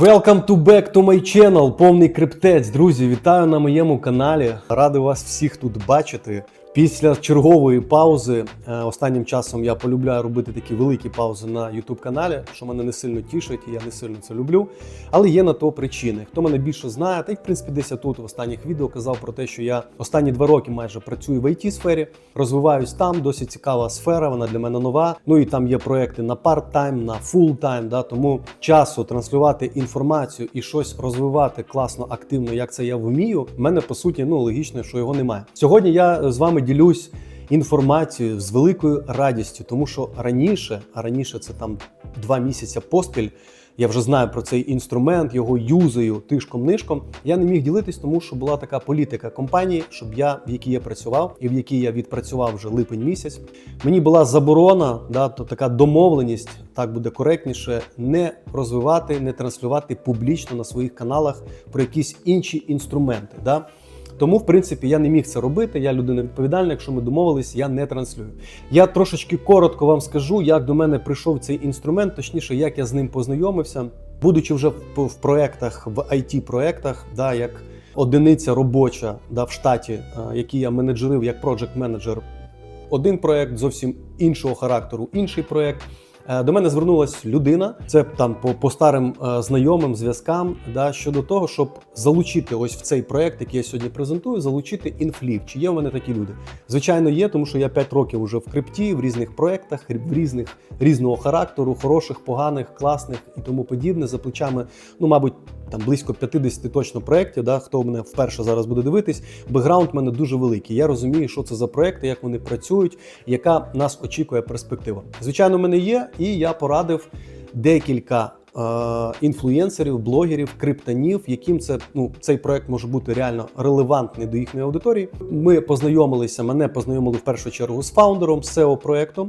Welcome to back to my channel, повний криптець. Друзі, вітаю на моєму каналі. Радий вас всіх тут бачити. Після чергової паузи е, останнім часом я полюбляю робити такі великі паузи на youtube каналі, що мене не сильно тішить, і я не сильно це люблю. Але є на то причини. Хто мене більше знає, та й в принципі десь я тут в останніх відео казав про те, що я останні два роки майже працюю в it сфері, розвиваюсь там. Досить цікава сфера. Вона для мене нова. Ну і там є проекти на парт-тайм, на фул-тайм. Да, тому часу транслювати інформацію і щось розвивати класно, активно, як це я вмію. в мене по суті ну логічно, що його немає. Сьогодні я з вами ділюсь інформацією з великою радістю, тому що раніше, а раніше це там два місяці поспіль. Я вже знаю про цей інструмент, його юзаю тишком-нишком. Я не міг ділитись, тому що була така політика компанії, щоб я в якій я працював і в якій я відпрацював вже липень місяць. Мені була заборона, да, то така домовленість, так буде коректніше, не розвивати, не транслювати публічно на своїх каналах про якісь інші інструменти. Да. Тому, в принципі, я не міг це робити. Я людина відповідальна. Якщо ми домовились, я не транслюю. Я трошечки коротко вам скажу, як до мене прийшов цей інструмент, точніше, як я з ним познайомився, будучи вже в, проектах, в it проектах да, як одиниця робоча да, в штаті, е, який я менеджерив як project менеджер один проект, зовсім іншого характеру, інший проект. Е, До мене звернулася людина, це там по, по старим е, знайомим зв'язкам, да, щодо того, щоб залучити ось в цей проект, який я сьогодні презентую, залучити інфлів. Чи є в мене такі люди? Звичайно, є, тому що я 5 років вже в крипті, в різних проектах, в різних різного характеру, хороших, поганих, класних і тому подібне. За плечами, ну мабуть, там близько 50 точно проєктів. Да, хто мене вперше зараз буде дивитись, бекграунд в мене дуже великий. Я розумію, що це за проекти, як вони працюють, яка нас очікує перспектива. Звичайно, в мене є, і я порадив декілька. е, Інфлюєнсерів, блогерів, криптонів, яким це ну цей проект може бути реально релевантний до їхньої аудиторії. Ми познайомилися. Мене познайомили в першу чергу з фаундером SEO проекту,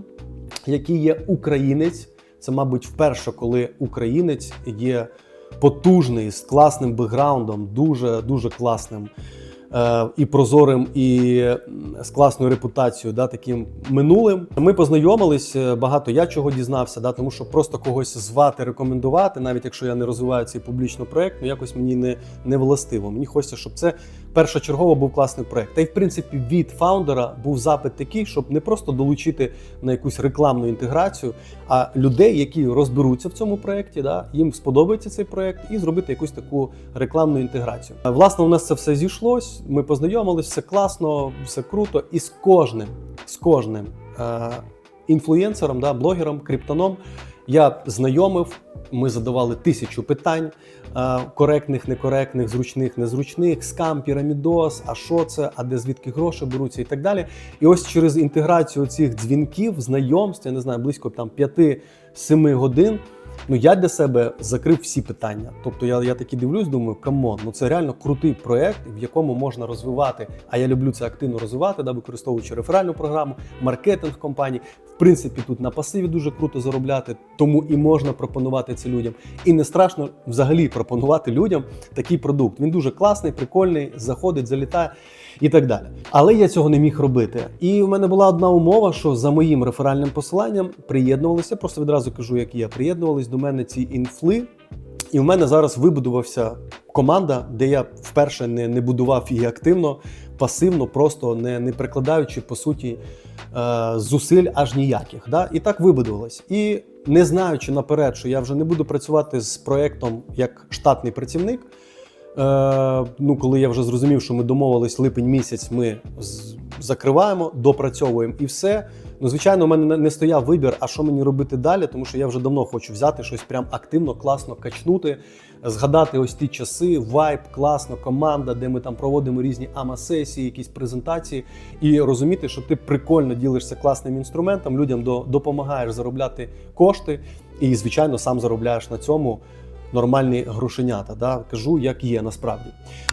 який є українець. Це, мабуть, вперше, коли українець є потужний з класним бекграундом, дуже дуже класним і прозорим, і з класною репутацією, да, таким минулим. Ми познайомились, е, багато я чого дізнався, да, тому що просто когось звати, рекомендувати, навіть якщо я не розвиваю цей публічно проект, ну якось мені не, не властиво. Мені хочеться, щоб це першочергово був класний проект. Та й в принципі від фаундера був запит такий, щоб не просто долучити на якусь рекламну інтеграцію, а людей, які розберуться в цьому проєкті, да, їм сподобається цей проєкт, і зробити якусь таку рекламну інтеграцію. Е, Власне, у нас це все зійшлось. Ми познайомились, все класно, все круто. І з кожним, з кожним е, інфлюєнсером, да, блогером, криптоном я знайомив. Ми задавали тисячу питань е, коректних, некоректних, зручних, незручних, скам, пірамідос, а що це, а де звідки гроші беруться і так далі. І ось через інтеграцію цих дзвінків, знайомств, я не знаю, близько там 5-7 годин. Ну, я для себе закрив всі питання. Тобто я, я таки дивлюсь, думаю, камон, ну це реально крутий проект, в якому можна розвивати. А я люблю це активно розвивати, да, використовуючи реферальну програму, маркетинг компаній. В принципі, тут на пасиві дуже круто заробляти, тому і можна пропонувати це людям. І не страшно взагалі пропонувати людям такий продукт. Він дуже класний, прикольний, заходить, залітає і так далі. Але я цього не міг робити. І в мене була одна умова, що за моїм реферальним посиланням приєднувалися. Просто відразу кажу, як є. Приєднувались до мене ці інфли. І в мене зараз вибудувався команда, де я вперше не, не будував її активно, пасивно, просто не, не прикладаючи по суті е, зусиль аж ніяких. Да? І так вибудувалось. І не знаючи наперед, що я вже не буду працювати з проектом як штатний працівник. Е, ну, коли я вже зрозумів, що ми домовились липень місяць, ми закриваємо, допрацьовуємо і все. Ну, звичайно, у мене не- не стояв вибір, а що мені робити далі, тому що я вже давно хочу взяти щось прям активно, класно качнути, згадати ось ті часи, вайб, класно, команда, де ми там проводимо різні ама-сесії, якісь презентації, і розуміти, що ти прикольно ділишся класним інструментом, людям до, допомагаєш заробляти кошти, і, звичайно, сам заробляєш на цьому нормальні грошенята. Да? Кажу, як є насправді.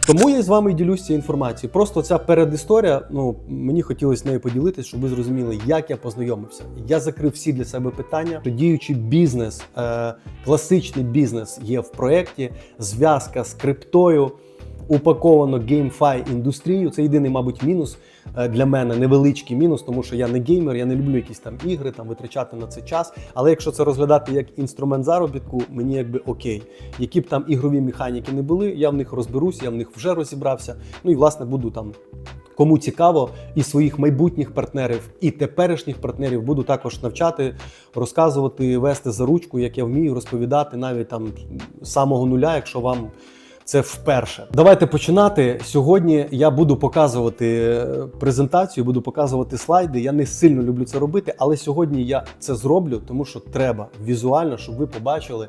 Тому я з вами ділюсь цією інформацією. Просто ця передісторія, ну мені хотілося нею поділитися, щоб ви зрозуміли, як я познайомився. Я закрив всі для себе питання. Діючий бізнес, е, класичний бізнес є в проєкті, зв'язка з криптою. Упаковано GameFi індустрію. Це єдиний, мабуть, мінус е, для мене, невеличкий мінус, тому що я не геймер, я не люблю якісь там ігри, там витрачати на це час. Але якщо це розглядати як інструмент заробітку, мені якби окей. Які б там ігрові механіки не були, я в них розберусь, я в них вже розібрався. Ну і власне буду там. Кому цікаво, і своїх майбутніх партнерів, і теперішніх партнерів буду також навчати, розказувати, вести за ручку, як я вмію розповідати навіть там з самого нуля, якщо вам це вперше. Давайте починати. Сьогодні я буду показувати е, презентацію, буду показувати слайди. Я не сильно люблю це робити, але сьогодні я це зроблю, тому що треба візуально, щоб ви побачили.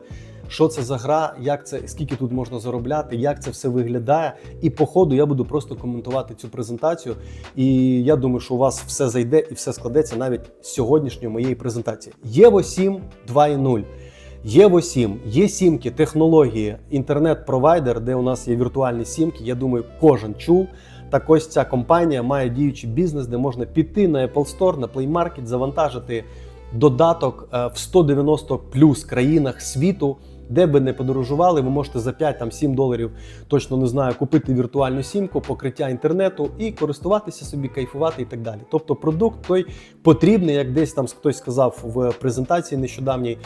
Що це за гра, як це, скільки тут можна заробляти, як це все виглядає. І по ходу я буду просто коментувати цю презентацію. І я думаю, що у вас все зайде і все складеться навіть з сьогоднішньої моєї презентації. Єво 7 2.0. Єво 7, є сімки, технології, інтернет-провайдер, де у нас є віртуальні сімки. Я думаю, кожен чув. Так ось ця компанія має діючий бізнес, де можна піти на Apple Store, на Play Market, завантажити додаток е, в 190 плюс країнах світу. Де би не подорожували, ви можете за 5-7 доларів, точно не знаю, купити віртуальну сімку, покриття інтернету і користуватися собі, кайфувати і так далі. Тобто продукт той потрібний, як десь там хтось сказав в презентації нещодавній,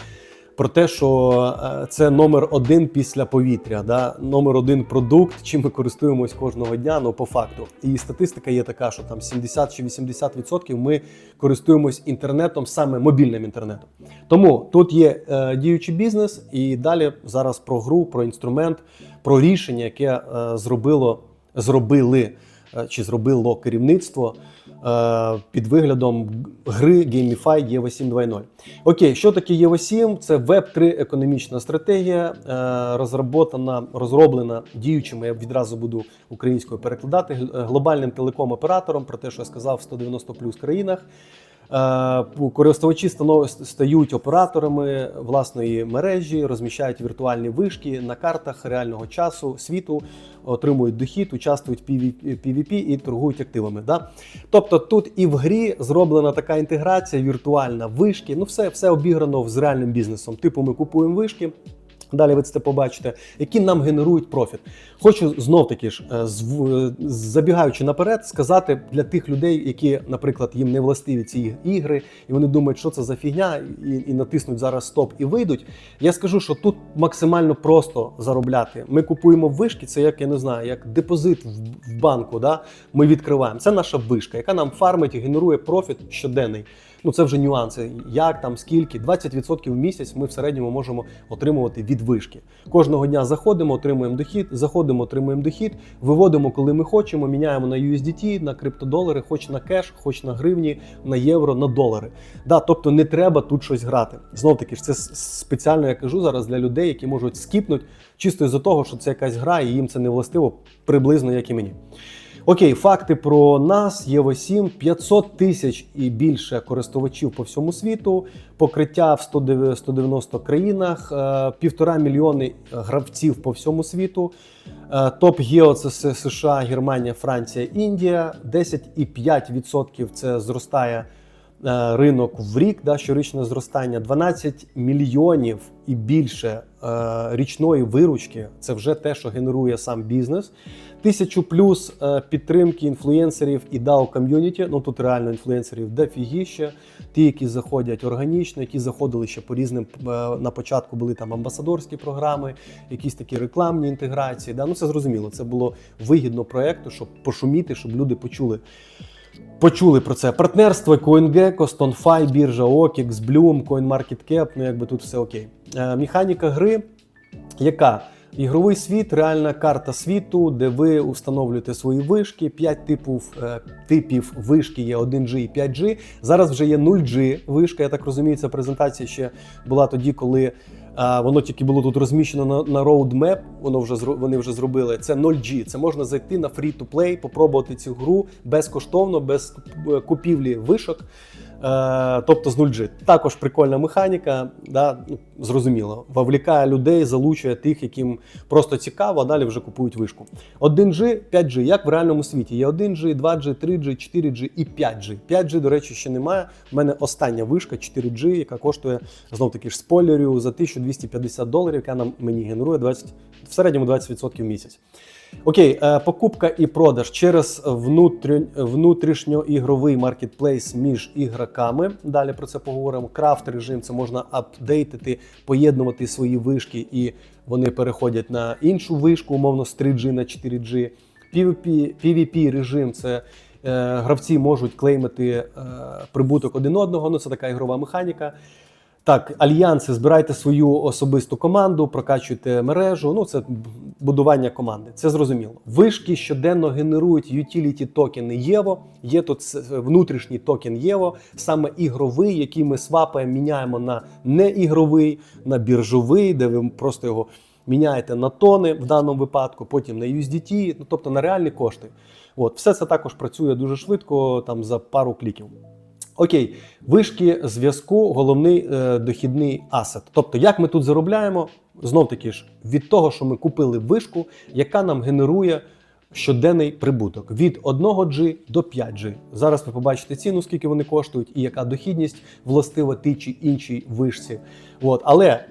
про те, що е, це номер один після повітря, да? номер один продукт, чим ми користуємось кожного дня, ну по факту. І статистика є така, що там 70 чи 80% ми користуємось інтернетом, саме мобільним інтернетом. Тому тут є е, діючий бізнес, і далі зараз про гру, про інструмент, про рішення, яке е, зробило, зробили е, чи зробило керівництво під виглядом гри Gamify EVO 7 2.0. Окей, що таке EVO 7? Це Web3 економічна стратегія, е, розроблена, розроблена діючими, я відразу буду українською перекладати, гл- глобальним телеком-оператором, про те, що я сказав, в 190 плюс країнах. Е, Користувачі стають операторами власної мережі, розміщають віртуальні вишки на картах реального часу світу, отримують дохід, участвують в PvP і торгують активами. Да? Тобто тут і в грі зроблена така інтеграція, віртуальна вишки. Ну, все, все обіграно з реальним бізнесом. Типу, ми купуємо вишки. Далі ви це побачите, які нам генерують профіт. Хочу знов таки ж, е, забігаючи наперед, сказати для тих людей, які, наприклад, їм не властиві ці ігри, і вони думають, що це за фігня, і, і натиснуть зараз стоп і вийдуть. Я скажу, що тут максимально просто заробляти. Ми купуємо вишки, це як я не знаю, як депозит в банку. Да? Ми відкриваємо. Це наша вишка, яка нам фармить і генерує профіт щоденний. Ну це вже нюанси. Як там, скільки, 20% в місяць ми в середньому можемо отримувати від вишки. Кожного дня заходимо, отримуємо дохід, заходимо, отримуємо дохід, виводимо, коли ми хочемо, міняємо на USDT, на криптодолари, хоч на кеш, хоч на гривні, на євро, на долари. Да, тобто не треба тут щось грати. Знов таки ж це спеціально я кажу зараз для людей, які можуть скіпнути чисто із-за того, що це якась гра, і їм це не властиво, приблизно як і мені. Окей, факти про нас. Єво 7, 500 тисяч і більше користувачів по всьому світу, покриття в 109 190 країнах, е, півтора мільйони гравців по всьому світу. Е, Топ Гео це США, Германія, Франція, Індія. 10,5% це зростає е, ринок в рік, да, щорічне зростання 12 мільйонів і більше е, річної виручки. Це вже те, що генерує сам бізнес. Тисячу плюс е, підтримки інфлюенсерів і DAO ком'юніті. Ну тут реально інфлюенсерів дофігіще. Ті, які заходять органічно, які заходили ще по різним е, на початку були там амбасадорські програми, якісь такі рекламні інтеграції. Да? Ну це зрозуміло. Це було вигідно проекту, щоб пошуміти, щоб люди почули. Почули про це партнерство CoinGecko, StoneFi, біржа OKX, Bloom, CoinMarketCap, ну якби тут все окей. Е, механіка гри, яка ігровий світ, реальна карта світу, де ви встановлюєте свої вишки. 5 типів, е, типів вишки є 1G і 5G. Зараз вже є 0G вишка. Я так розумію, ця презентація ще була тоді, коли. А, воно тільки було тут розміщено на, на roadmap, воно вже вони вже зробили. Це 0G. Це можна зайти на free-to-play, попробувати цю гру безкоштовно, без купівлі вишок. Е, тобто з 0G. Також прикольна механіка, да, ну, зрозуміло, вовлікає людей, залучує тих, яким просто цікаво, а далі вже купують вишку. 1G, 5G, як в реальному світі. Є 1G, 2G, 3G, 4G і 5G. 5G, до речі, ще немає. У мене остання вишка 4G, яка коштує знов таки ж спойлерю за 1250 доларів, яка нам мені генерує 20, в середньому 20% в місяць. Окей, е, покупка і продаж через внутрішньоігровий маркетплейс між ігроками. Далі про це поговоримо. Крафт режим це можна апдейтити, поєднувати свої вишки, і вони переходять на іншу вишку, умовно з 3G на 4G. PvP, PvP режим це е, гравці можуть клеймити е, прибуток один одного. Ну це така ігрова механіка. Так, альянси, збирайте свою особисту команду, прокачуйте мережу. Ну, це будування команди. Це зрозуміло. Вишки щоденно генерують utility токени ЄВО. Є тут внутрішній токен ЄВО, саме ігровий, який ми свапаємо, міняємо на неігровий, на біржовий, де ви просто його міняєте на тони в даному випадку, потім на USDT, ну тобто на реальні кошти. От, все це також працює дуже швидко, там за пару кліків. Окей, вишки зв'язку головний е, дохідний асет. Тобто, як ми тут заробляємо, знов таки ж від того, що ми купили вишку, яка нам генерує щоденний прибуток від 1G до 5G. Зараз ви побачите ціну, скільки вони коштують, і яка дохідність властива тій чи іншій вишці. От, але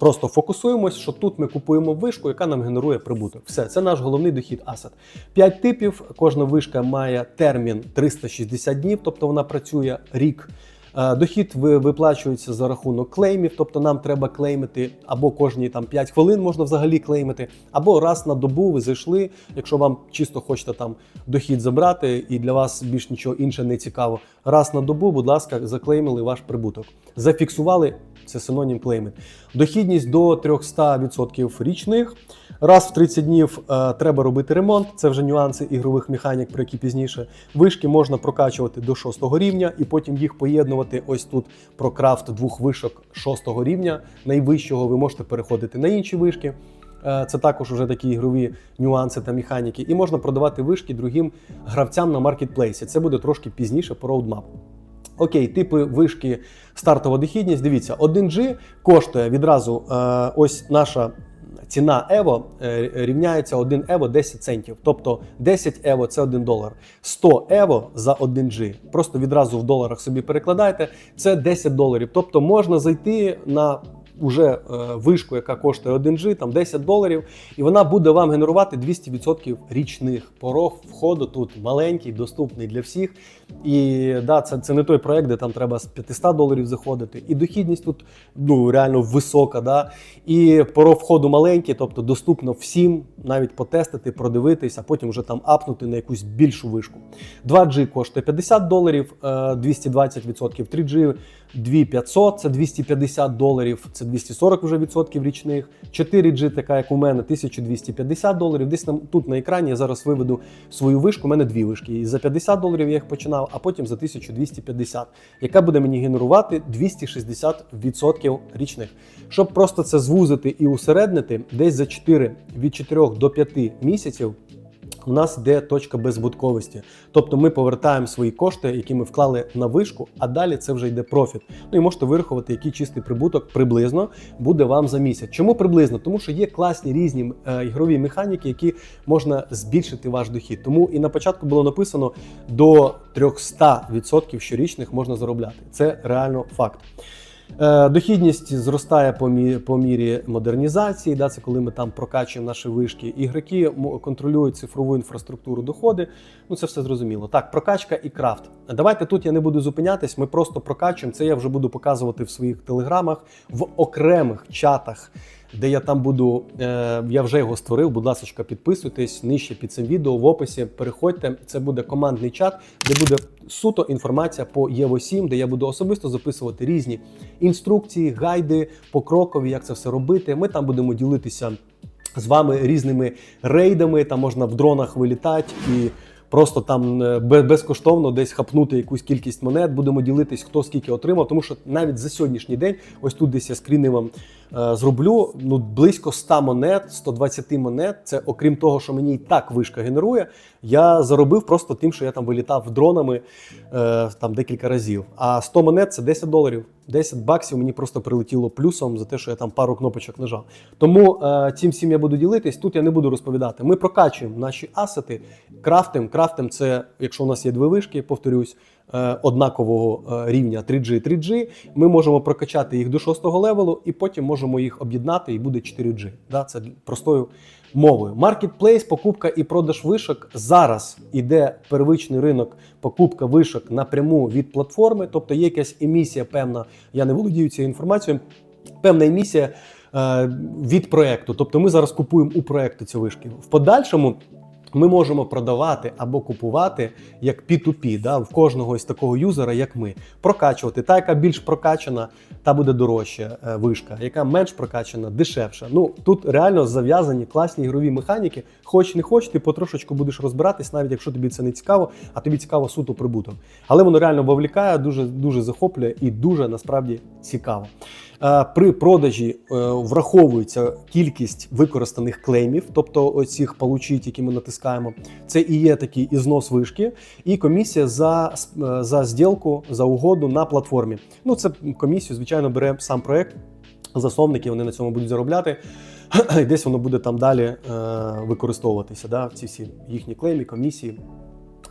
Просто фокусуємось, що тут ми купуємо вишку, яка нам генерує прибуток. Все, це наш головний дохід асет. П'ять типів. Кожна вишка має термін 360 днів, тобто вона працює рік. Е, Дохід ви- виплачується за рахунок клеймів, тобто нам треба клеймити або кожні там 5 хвилин можна взагалі клеймити, або раз на добу ви зайшли. Якщо вам чисто хочете там дохід забрати, і для вас більш нічого інше не цікаво. Раз на добу, будь ласка, заклеймили ваш прибуток. Зафіксували це синонім клеймит. Дохідність до 300% річних. Раз в 30 днів е, треба робити ремонт. Це вже нюанси ігрових механік, про які пізніше. Вишки можна прокачувати до 6 рівня і потім їх поєднувати. Ось тут про крафт двох вишок 6 рівня. Найвищого ви можете переходити на інші вишки. Е, Це також вже такі ігрові нюанси та механіки. І можна продавати вишки другим гравцям на маркетплейсі. Це буде трошки пізніше по роудмапу. Окей, типи вишки стартова дохідність. Дивіться, 1G коштує відразу е, ось наша ціна Ево рівняється 1 Ево 10 центів. Тобто 10 Ево це 1 долар. 100 Ево за 1G. Просто відразу в доларах собі перекладайте. Це 10 доларів. Тобто можна зайти на уже е, вишку, яка коштує 1G, там 10 доларів, і вона буде вам генерувати 200% річних. Порог входу тут маленький, доступний для всіх. І да, це, це не той проект, де там треба з 500 доларів заходити. І дохідність тут ну, реально висока. Да? І порог входу маленький, тобто доступно всім навіть потестити, продивитись, а потім вже там апнути на якусь більшу вишку. 2G коштує 50 доларів, е, 220%, 3G 2500, це 250 доларів, це 240 вже відсотків річних. 4G, така як у мене, 1250 доларів. Десь там тут на екрані я зараз виведу свою вишку. У мене дві вишки. І за 50 доларів я їх починав, а потім за 1250, яка буде мені генерувати 260% річних. Щоб просто це звузити і усереднити, десь за 4 від 4 до 5 місяців. У нас йде точка беззбутковості. Тобто ми повертаємо свої кошти, які ми вклали на вишку, а далі це вже йде профіт. Ну і можете вирахувати, який чистий прибуток приблизно буде вам за місяць. Чому приблизно? Тому що є класні різні е, ігрові механіки, які можна збільшити ваш дохід. Тому і на початку було написано до 300% щорічних можна заробляти. Це реально факт. Е, Дохідність зростає по, мі- по мірі модернізації. Да, це коли ми там прокачуємо наші вишки. Ігроки контролюють цифрову інфраструктуру доходи. Ну це все зрозуміло. Так, прокачка і крафт. Давайте тут я не буду зупинятись. Ми просто прокачуємо. Це я вже буду показувати в своїх телеграмах в окремих чатах. Де я там буду, е, я вже його створив. Будь ласка, підписуйтесь нижче під цим відео в описі. Переходьте. Це буде командний чат, де буде суто інформація по ЄВО 7, де я буду особисто записувати різні інструкції, гайди покрокові, як це все робити. Ми там будемо ділитися з вами різними рейдами. Там можна в дронах вилітати і просто там е, безкоштовно десь хапнути якусь кількість монет. Будемо ділитись, хто скільки отримав. Тому що навіть за сьогоднішній день, ось тут десь я скріни вам зроблю. Ну близько 100 монет, 120 монет. Це окрім того, що мені і так вишка генерує. Я заробив просто тим, що я там вилітав дронами е, там декілька разів. А 100 монет це 10 доларів. 10 баксів мені просто прилетіло плюсом за те, що я там пару кнопочок нажав. Тому е, цим всім я буду ділитись. Тут я не буду розповідати. Ми прокачуємо наші асети, крафтим. Крафтим це, якщо у нас є дві вишки, повторюсь, е, однакового е, рівня 3G і 3G. Ми можемо прокачати їх до 6 левелу, і потім можемо їх об'єднати, і буде 4G. Да? Це простою мовою. Marketplace, покупка і продаж вишок. Зараз іде первичний ринок, покупка вишок напряму від платформи, тобто є якась емісія певна. Я не володію цією інформацією. Певна емісія е, від проекту. Тобто ми зараз купуємо у проекту ці вишки. В подальшому ми можемо продавати або купувати як P2P, да, в кожного із такого юзера, як ми, прокачувати. Та, яка більш прокачана, та буде дорожча е, вишка, яка менш прокачана, дешевша. Ну тут реально зав'язані класні ігрові механіки. Хоч не хоч, ти потрошечку будеш розбиратись, навіть якщо тобі це не цікаво, а тобі цікаво суто прибуток. Але воно реально вовлікає, дуже дуже захоплює і дуже насправді цікаво. Е, При продажі е, враховується кількість використаних клеймів, тобто оцих получить, які ми натискаємо. Це і є такий ізнос вишки, і комісія за, е, за зділку, за угоду на платформі. Ну, це комісію, звичайно, бере сам проект. Засновники вони на цьому будуть заробляти. І десь воно буде там далі використовуватися. Да? Ці всі їхні клеймі, комісії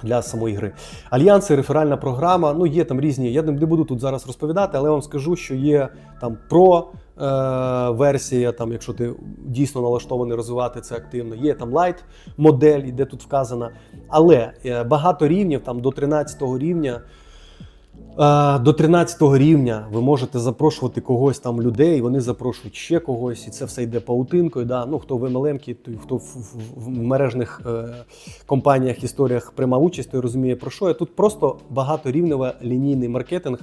для самої гри. Альянси, реферальна програма. Ну, є там різні. Я не буду тут зараз розповідати, але я вам скажу, що є там про. е, Версія, там, якщо ти дійсно налаштований розвивати це активно, є там лайт модель, де тут вказана. Але е, багато рівнів, там до 13 рівня, до 13 рівня ви можете запрошувати когось там людей, вони запрошують ще когось, і це все йде паутинкою. Да? Ну, хто в MLM, той, хто в, мережних е, компаніях, історіях приймав участь, той розуміє про що я. Тут просто багаторівневий лінійний маркетинг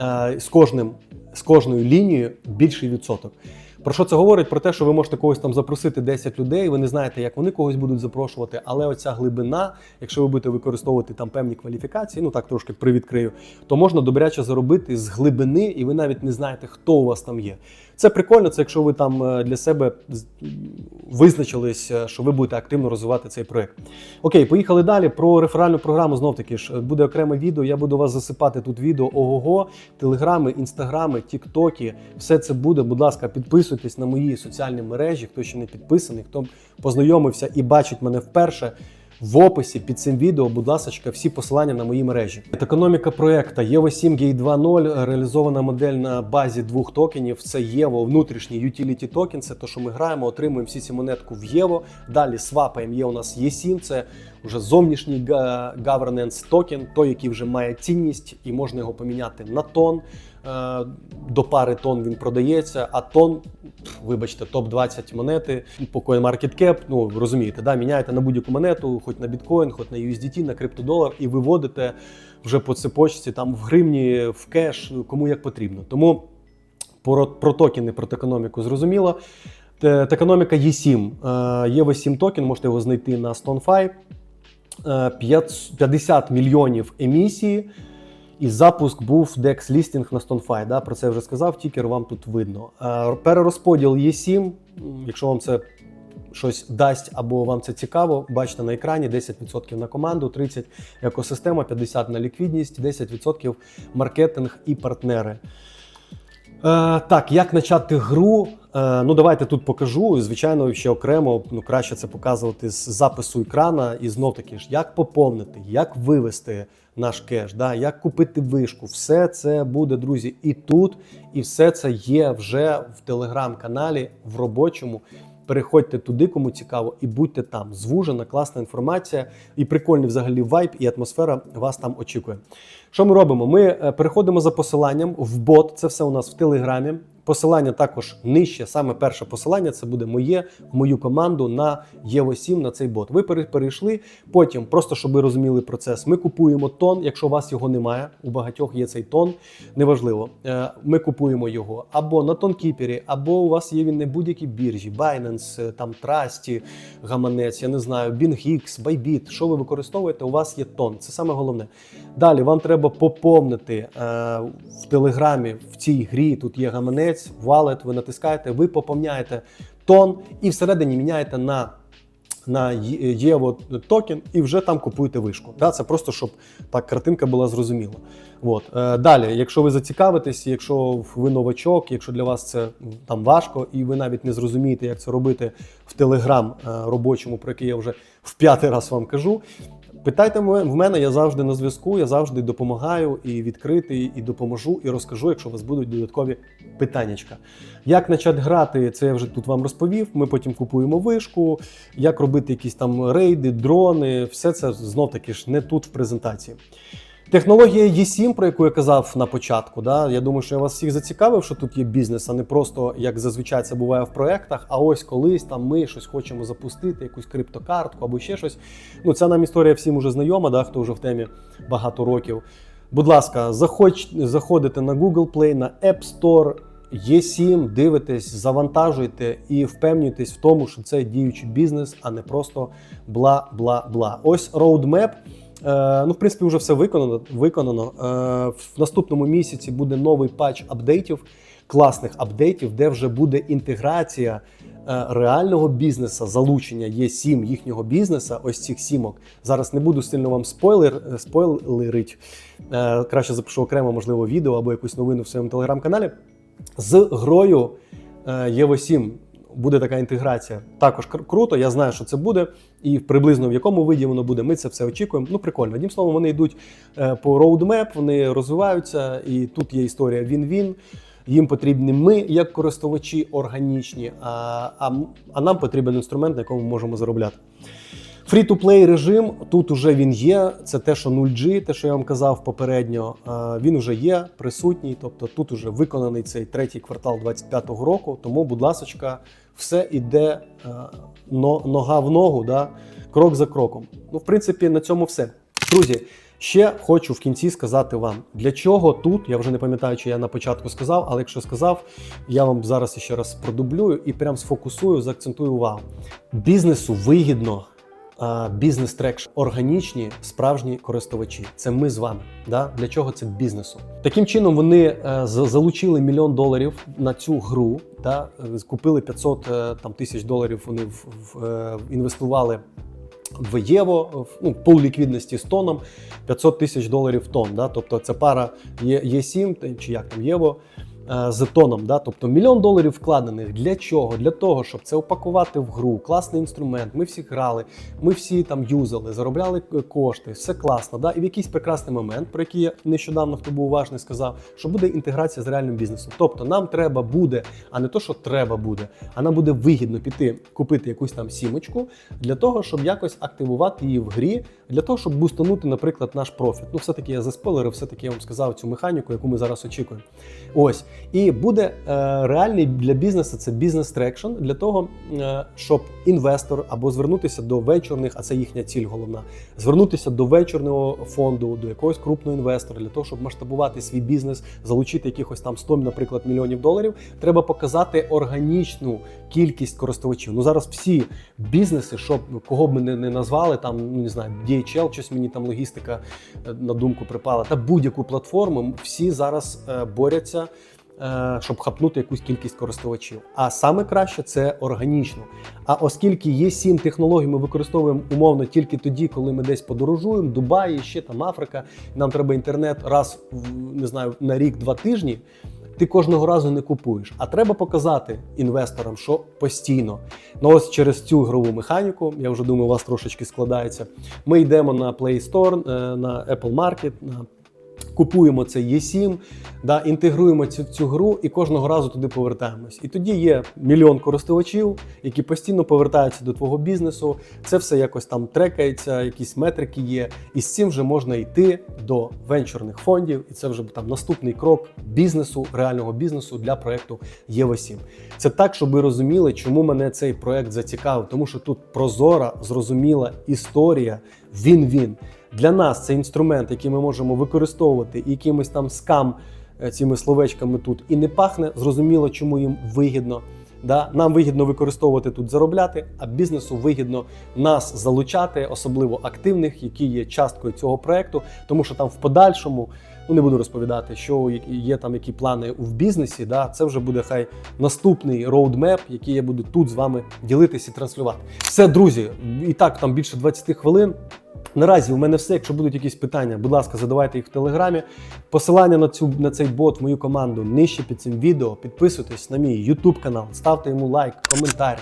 е, з кожним з кожною лінією більший відсоток. Про що це говорить? Про те, що ви можете когось там запросити 10 людей, ви не знаєте, як вони когось будуть запрошувати, але оця глибина, якщо ви будете використовувати там певні кваліфікації, ну так трошки привідкрию, то можна добряче заробити з глибини, і ви навіть не знаєте, хто у вас там є. Це прикольно, це якщо ви там е, для себе визначились, е, що ви будете активно розвивати цей проект. Окей, поїхали далі. Про реферальну програму знов таки ж е, буде окреме відео. Я буду вас засипати тут відео ого-го, телеграми, інстаграми, тіктоки. Все це буде. Будь ласка, підписуйтесь на мої соціальні мережі. Хто ще не підписаний, хто познайомився і бачить мене вперше. В описі під цим відео, будь ласка, всі посилання на мої мережі. Економіка проекту EVO 7 Gate 2.0 реалізована модель на базі двох токенів. Це EVO, внутрішній utility токен. Це те, що ми граємо, отримуємо всі ці монетку в EVO. Далі свапаємо. Є у нас E7, це вже зовнішній governance токен, той, який вже має цінність, і можна його поміняти на тон. Е, До пари тонн він продається, а тон, вибачте, топ-20 монети по CoinMarketCap, ну розумієте, да, міняєте на будь-яку монету, хоч на біткоін, хоч на USDT, на криптодолар, і виводите вже по цепочці там в гривні, в кеш, кому як потрібно. Тому про, про токени, про токеноміку зрозуміло. Те- Токеноміка Є7. Е, Є 7 токен, можете його знайти на StoneFi. Е, 50 мільйонів емісії. І запуск був DEX лістінг на StoneFi. Да? Про це я вже сказав, тікер вам тут видно. Е, Перерозподіл Є7, якщо вам це щось дасть або вам це цікаво, бачите на екрані 10% на команду, 30% екосистема, 50% на ліквідність, 10% маркетинг і партнери. Е, так, як почати гру? Е, ну, давайте тут покажу. Звичайно, ще окремо ну, краще це показувати з запису екрана. І знов таки ж, як поповнити, як вивести наш кеш, да, як купити вишку. Все це буде, друзі, і тут, і все це є вже в телеграм-каналі, в робочому. Переходьте туди, кому цікаво, і будьте там. Звужена, класна інформація, і прикольний взагалі вайб, і атмосфера вас там очікує. Що ми робимо? Ми е, переходимо за посиланням в бот. Це все у нас в Телеграмі. Посилання також нижче. Саме перше посилання це буде моє мою команду на Єво 7 на цей бот. Ви перейшли. Потім, просто щоб ви розуміли процес, ми купуємо тон. Якщо у вас його немає, у багатьох є цей тон. Неважливо. Е, Ми купуємо його або на тонкіпері, або у вас є він на будь-якій біржі, Binance, е, там Trusty, гаманець, я не знаю, BingX, Bybit. Що ви використовуєте? У вас є тон. Це саме головне. Далі вам треба поповнити е, в телеграмі в цій грі. Тут є гаманець, валет. Ви натискаєте, ви поповняєте тон і всередині міняєте на. На єво токен і вже там купуєте вишку. Да, це просто щоб так картинка була зрозуміла. От. Е, далі, якщо ви зацікавитесь, якщо ви новачок, якщо для вас це там важко, і ви навіть не зрозумієте, як це робити в телеграм робочому, про який я вже в п'ятий раз вам кажу. Питайте в мене, я завжди на зв'язку, я завжди допомагаю і відкритий, і допоможу, і розкажу, якщо у вас будуть додаткові питаннячка. Як почати грати, це я вже тут вам розповів. Ми потім купуємо вишку, як робити якісь там рейди, дрони, все це знов таки ж не тут в презентації. Технологія E7, про яку я казав на початку, да, я думаю, що я вас всіх зацікавив, що тут є бізнес, а не просто як зазвичай це буває в проектах. А ось колись там ми щось хочемо запустити, якусь криптокартку або ще щось. Ну, ця нам історія всім уже знайома, да, хто вже в темі багато років. Будь ласка, заходь, заходите на Google Play, на App Store, E7, дивитесь, завантажуйте і впевнюйтесь в тому, що це діючий бізнес, а не просто бла-бла-бла. Ось roadmap. Е, ну, в принципі, вже все виконано. виконано. Е, в наступному місяці буде новий патч апдейтів, класних апдейтів, де вже буде інтеграція е, реального бізнесу, залучення є сім їхнього бізнесу, ось цих сімок. Зараз не буду сильно вам спойлер, спойлерить. Краще запишу окремо, можливо, відео або якусь новину в своєму телеграм-каналі. З грою Evo 7 буде така інтеграція. Також кр- круто. Я знаю, що це буде, і приблизно в якому виді воно буде. Ми це все очікуємо. Ну прикольно. Одним словом, вони йдуть е, по роудмеп, вони розвиваються, і тут є історія він-він. Їм потрібні ми, як користувачі, органічні, а, а, а нам потрібен інструмент, на якому ми можемо заробляти. Free-to-play режим тут уже він є. Це те, що 0G, те, що я вам казав попередньо. Він вже є присутній. Тобто тут уже виконаний цей третій квартал 25-го року. Тому, будь ласочка, все іде е, нога в ногу, да? крок за кроком. Ну, в принципі, на цьому все. Друзі, ще хочу в кінці сказати вам, для чого тут. Я вже не пам'ятаю, чи я на початку сказав, але якщо сказав, я вам зараз ще раз продублюю і прям сфокусую, заакцентую увагу. Бізнесу вигідно а, бізнес трекш органічні справжні користувачі. Це ми з вами. Да? Для чого це бізнесу? Таким чином вони е, залучили мільйон доларів на цю гру. Да? Е, Купили 500 е, там, тисяч доларів. Вони в, в, е, інвестували. В єво в, ну, пул ліквідності з тоном 500 тисяч доларів тонн. Да? Тобто це пара є, є 7 чи як там єво е, з тоном. Да? Тобто мільйон доларів вкладених. Для чого? Для того, щоб це упакувати в гру. Класний інструмент. Ми всі грали, ми всі там юзали, заробляли кошти, все класно. Да? І в якийсь прекрасний момент, про який я нещодавно хто був уважний, сказав, що буде інтеграція з реальним бізнесом. Тобто нам треба буде, а не то, що треба буде, а нам буде вигідно піти купити якусь там сімочку для того, щоб якось активувати її в грі, для того, щоб бустанути, наприклад, наш профіт. Ну, все-таки я заспойлерив, все-таки я вам сказав цю механіку, яку ми зараз очікуємо. Ось. І буде е, реальний для бізнесу це бізнес трекшн для того, е, щоб інвестор або звернутися до вечорних, а це їхня ціль головна, звернутися до вечорного фонду, до якогось крупного інвестора для того, щоб масштабувати свій бізнес, залучити якихось там 100, наприклад, мільйонів доларів. Треба показати органічну кількість користувачів. Ну зараз всі бізнеси, щоб кого б ми не назвали, там ну не знаю, DHL, щось мені там логістика е, на думку припала, та будь-яку платформу, всі зараз е, борються. е, Щоб хапнути якусь кількість користувачів. А саме краще це органічно. А оскільки є сім технологій, ми використовуємо умовно тільки тоді, коли ми десь подорожуємо, Дубаї, ще там Африка. Нам треба інтернет раз не знаю на рік-два тижні. Ти кожного разу не купуєш, а треба показати інвесторам, що постійно. Ну ось через цю ігрову механіку, я вже думаю, у вас трошечки складається. Ми йдемо на Play Store, е, на Apple Market, на Купуємо цей E7, да, інтегруємо цю, цю гру і кожного разу туди повертаємось. І тоді є мільйон користувачів, які постійно повертаються до твого бізнесу. Це все якось там трекається, якісь метрики є. І з цим вже можна йти до венчурних фондів. І це вже там наступний крок бізнесу, реального бізнесу для проекту Єва 7 Це так, щоб ви розуміли, чому мене цей проект зацікавив, тому що тут прозора, зрозуміла історія, він-він. Для нас це інструмент, який ми можемо використовувати і якимось там скам е, цими словечками тут і не пахне. Зрозуміло, чому їм вигідно. Да? Нам вигідно використовувати тут заробляти, а бізнесу вигідно нас залучати, особливо активних, які є часткою цього проекту, тому що там в подальшому. Ну, не буду розповідати, що є там які плани в бізнесі. Да, це вже буде хай наступний роудмеп, який я буду тут з вами ділитися і транслювати. Все, друзі, і так там більше 20 хвилин. Наразі у мене все. Якщо будуть якісь питання, будь ласка, задавайте їх в телеграмі. Посилання на цю на цей бот, мою команду нижче під цим відео. Підписуйтесь на мій YouTube канал, ставте йому лайк, коментар.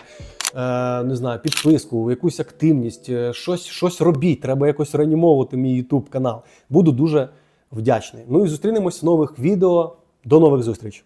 Е, не знаю, підписку, якусь активність, е, щось щось робіть. Треба якось реанімовувати мій YouTube канал. Буду дуже вдячний. Ну і зустрінемось в нових відео. До нових зустрічей!